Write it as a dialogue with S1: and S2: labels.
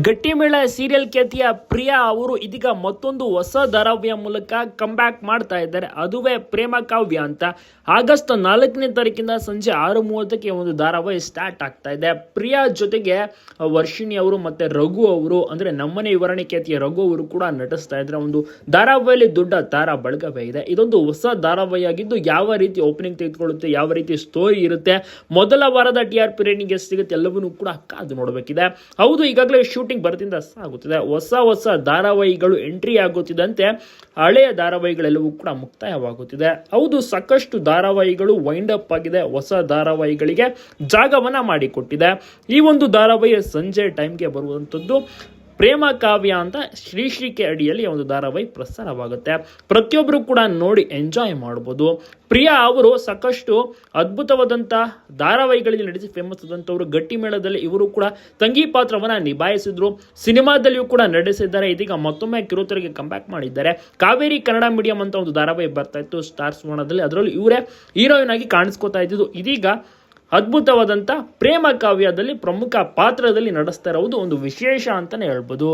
S1: ಗಟ್ಟಿಮೇಳ serial ಖ್ಯಾತಿಯ ಪ್ರಿಯಾ ಅವರು ಇದೀಗ ಮತ್ತೊಂದು ಹೊಸ ಧಾರಾವಾಹಿಯ ಮೂಲಕ ಕಮ್ಬ್ಯಾಕ್ ಮಾಡ್ತಾ ಇದ್ದಾರೆ. ಅದುವೇ ಪ್ರೇಮ ಕಾವ್ಯ ಅಂತ. ಆಗಸ್ಟ್ ನಾಲ್ಕನೇ ತಾರೀಕಿಂದ ಸಂಜೆ ಆರು ಮೂವತ್ತಕ್ಕೆ ಒಂದು ಧಾರಾವಾಹಿ ಸ್ಟಾರ್ಟ್ ಆಗ್ತಾ ಇದೆ. ಪ್ರಿಯಾ ಜೊತೆಗೆ ವರ್ಷಿಣಿ ಅವರು ಮತ್ತೆ ರಘು ಅವರು, ಅಂದ್ರೆ ನಮ್ಮನೆ ವಿವರಣೆ ಖ್ಯಾತಿಯ ರಘು ಅವರು ಕೂಡ ನಟಿಸ್ತಾ ಇದ್ದಾರೆ. ಒಂದು ಧಾರಾವಾಹಿಯಲ್ಲಿ ದೊಡ್ಡ ತಾರಾ ಬಳಗವೇ ಇದೆ. ಇದೊಂದು ಹೊಸ ಧಾರಾವಾಹಿ ಆಗಿದ್ದು ಯಾವ ರೀತಿ ಓಪನಿಂಗ್ ತೆಗೆದುಕೊಳ್ಳುತ್ತೆ, ಯಾವ ರೀತಿ ಸ್ಟೋರಿ ಇರುತ್ತೆ, ಮೊದಲ ವಾರದ ಟಿ ಆರ್ ಪಿ ರೇಟಿಂಗ್ ಸಿಗುತ್ತೆ, ಎಲ್ಲವನ್ನೂ ಕೂಡ ಕಾದು ನೋಡಬೇಕಿದೆ. ಹೌದು, ಈಗಾಗಲೇ ಶೂಟಿಂಗ್ ಬರದಿಂದ ಸಾಗುತ್ತಿದೆ. ಹೊಸ ಹೊಸ ಧಾರಾವಾಹಿಗಳು ಎಂಟ್ರಿ ಆಗುತ್ತಿದ್ದಂತೆ ಹಳೆಯ ಧಾರಾವಾಹಿಗಳೆಲ್ಲವೂ ಕೂಡ ಮುಕ್ತಾಯವಾಗುತ್ತಿದೆ. ಹೌದು, ಸಾಕಷ್ಟು ಧಾರಾವಾಹಿಗಳು ವೈಂಡ್ ಅಪ್ ಆಗಿದೆ. ಹೊಸ ಧಾರಾವಾಹಿಗಳಿಗೆ ಜಾಗವನ್ನ ಮಾಡಿಕೊಟ್ಟಿದೆ. ಈ ಒಂದು ಧಾರಾವಾಹಿ ಸಂಜೆ ಟೈಮ್ಗೆ ಬರುವಂಥದ್ದು ಪ್ರೇಮ ಕಾವ್ಯ ಅಂತ ಶ್ರೀ ಶ್ರೀಕೆ ಅಡಿಯಲ್ಲಿ ಒಂದು ಧಾರಾವಾಹಿ ಪ್ರಸಾರವಾಗುತ್ತೆ. ಪ್ರತಿಯೊಬ್ಬರು ಕೂಡ ನೋಡಿ ಎಂಜಾಯ್ ಮಾಡ್ಬೋದು. ಪ್ರಿಯಾ ಅವರು ಸಾಕಷ್ಟು ಅದ್ಭುತವಾದಂಥ ಧಾರಾವಾಹಿಗಳಲ್ಲಿ ನಡೆಸಿ ಫೇಮಸ್ ಆದಂಥವ್ರು ಗಟ್ಟಿ ಮೇಳದಲ್ಲಿ ಇವರು ಕೂಡ ತಂಗಿ ಪಾತ್ರವನ್ನು ನಿಭಾಯಿಸಿದ್ರು. ಸಿನಿಮಾದಲ್ಲಿಯೂ ಕೂಡ ನಡೆಸಿದ್ದಾರೆ. ಇದೀಗ ಮತ್ತೊಮ್ಮೆ ಕಿರುತೆರೆಗೆ ಕಂಬ್ಯಾಕ್ ಮಾಡಿದ್ದಾರೆ. ಕಾವೇರಿ ಕನ್ನಡ ಮೀಡಿಯಂ ಅಂತ ಒಂದು ಧಾರಾವಾಹಿ ಬರ್ತಾ ಇತ್ತು. ಸ್ಟಾರ್ ಸುವರ್ಣದಲ್ಲಿ ಅದರಲ್ಲೂ ಇವರೇ ಹೀರೋಯಿನ್ ಆಗಿ ಕಾಣಿಸ್ಕೋತಾ ಇದ್ದಿದ್ದು. ಇದೀಗ ಅದ್ಭುತವಾದಂಥ ಪ್ರೇಮ ಕಾವ್ಯದಲ್ಲಿ ಪ್ರಮುಖ ಪಾತ್ರದಲ್ಲಿ ನಡೆಸ್ತಾ ಇರೋದು ಒಂದು ವಿಶೇಷ ಅಂತಲೇ ಹೇಳ್ಬೋದು.